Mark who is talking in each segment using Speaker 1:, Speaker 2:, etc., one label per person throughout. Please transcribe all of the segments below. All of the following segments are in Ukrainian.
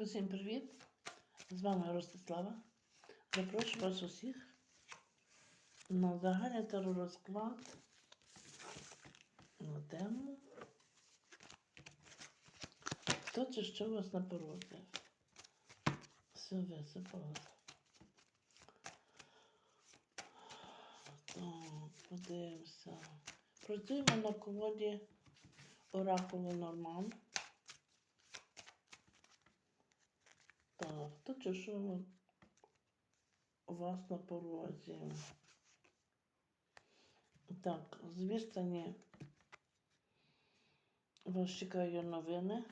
Speaker 1: Усім привіт! З вами Ростислава. Запрошую вас усіх на загальний теророзклад на тему. Хто чи що вас на? Все висипалося. Так, подивимося. Працюємо на колоді Оракулу Норман. То що у вас на порозі? Так, з вас чекають новини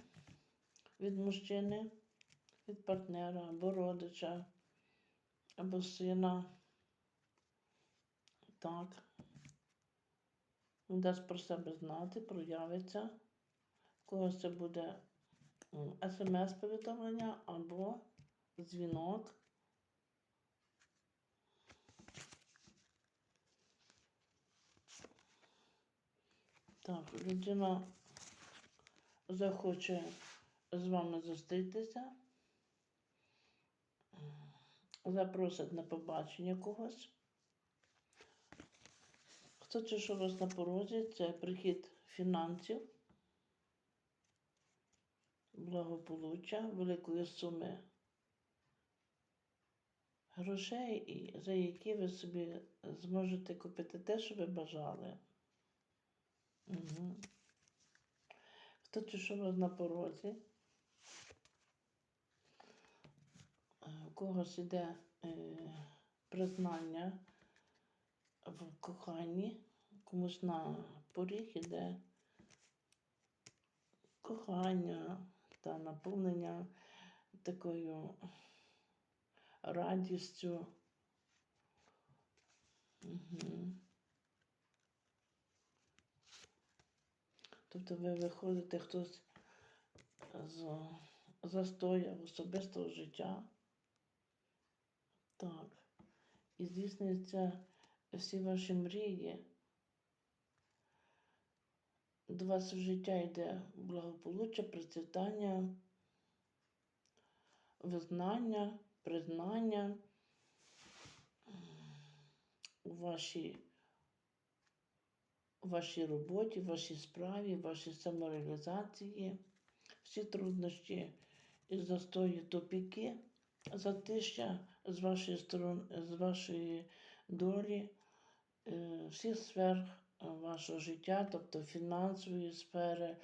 Speaker 1: від мужчини, від партнера або родича, або сина. Так. Він дасть про себе знати, проявиться. В когось це буде смс-повідомлення або дзвінок. Так, людина захоче з вами зустрітися, запросить на побачення когось. Хто чи що у вас на порозі, це прихід фінансів, благополуччя, великої суми грошей, за які ви собі зможете купити те, що ви бажали. Угу. Хто чи що вас на порозі? Е, У когось іде е, признання в коханні, комусь на поріг іде кохання та наповнення такою радістю. Угу. Тобто ви виходите хтось з застоя особистого життя. Так. І здійснюється всі ваші мрії. До вас в життя йде благополуччя, процвітання, визнання, признання у вашій, вашій роботі, вашій справі, вашій самореалізації, всі труднощі і застої тупіки, затища з вашої сторони, з вашої долі е, всіх сфер вашого життя, тобто фінансової сфери,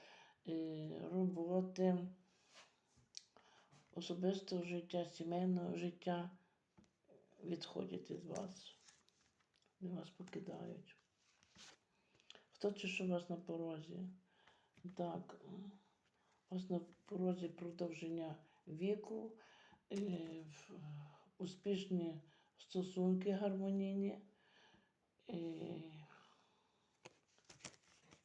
Speaker 1: е, роботи, особистого життя, сімейного життя відходять від вас, і вас покидають. Хто чи що у вас на порозі? Так, у вас на порозі продовження віку, е, успішні стосунки гармонійні. І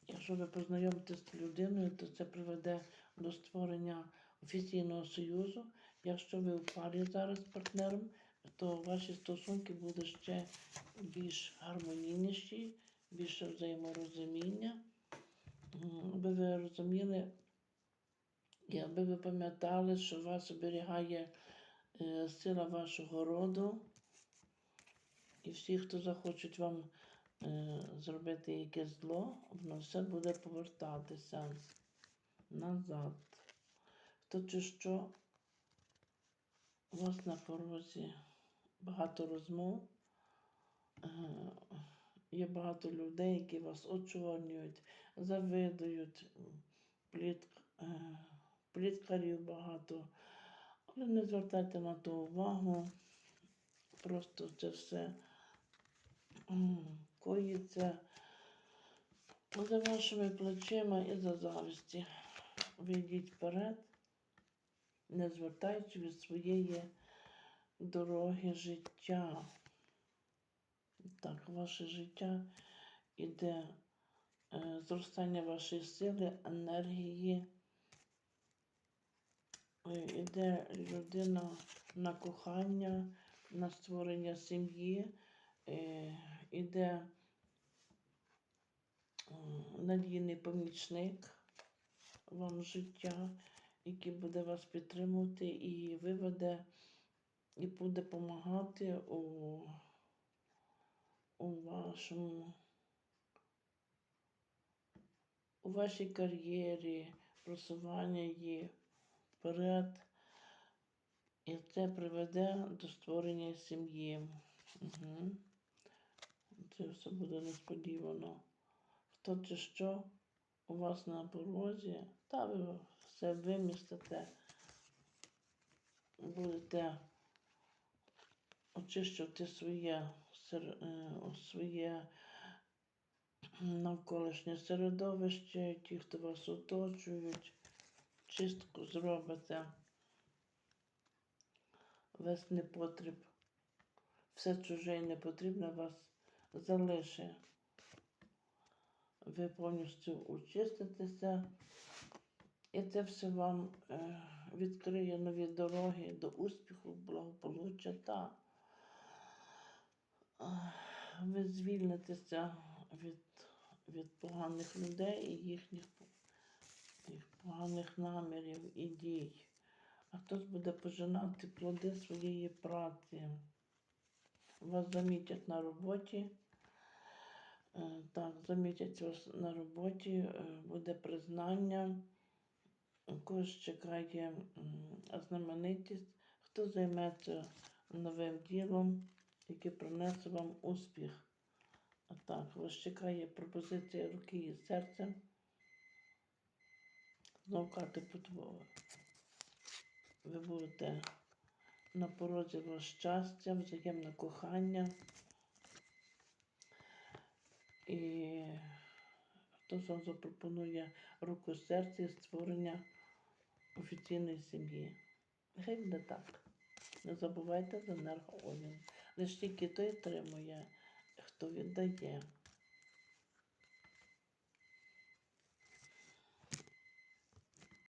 Speaker 1: якщо ви познайомитесь з людиною, то це приведе до створення офіційного союзу. Якщо ви в парі зараз з партнером, то ваші стосунки будуть ще більш гармонійніші, більше взаєморозуміння. Аби ви розуміли, і аби ви пам'ятали, що вас оберігає е, сила вашого роду. І всі, хто захочуть вам е, зробити якесь зло, воно все буде повертатися назад. Чи що у вас на порозі багато розмов, е, є багато людей, які вас очорнюють, завидують, пліт, е, пліткарів багато. Але не звертайте на то увагу. Просто це все коїться за вашими плечима і за завісті. Ви йдіть вперед, не звертаючи від своєї дороги життя. Так, ваше життя іде е, зростання вашої сили, енергії. Е, Іде людина на кохання, на створення сім'ї, е, іде надійний помічник вам життя, який буде вас підтримувати і виведе, і буде допомагати у, у вашому у вашій кар'єрі, просування її вперед. І це приведе до створення сім'ї. Угу. Це все буде несподівано. Хто чи що у вас на порозі, та ви все вимістите, будете очищувати своє, е, своє навколишнє середовище, ті, хто вас оточують, чистку зробите, весь непотріб, все чуже і непотрібне вас залишить. Ви повністю очиститеся, і це все вам е, відкриє нові дороги до успіху, благополуччя та е, ви звільнитеся від, від поганих людей і їхніх, їх поганих намірів і дій. А хтось буде пожинати плоди своєї праці. Вас замітять на роботі. Е, Так, замітять вас на роботі, е, буде признання, когось чекає знаменитість, хто займеться новим ділом, яке принесе вам успіх. А Так, вас чекає пропозиція руки і серця. Знов карти потвори. Ви будете на порозі вас щастя, взаємне кохання. І хто сам запропонує руку серця і створення офіційної сім'ї. Хай буде так. Не забувайте за енергоовін. Лише тільки той отримує, хто віддає.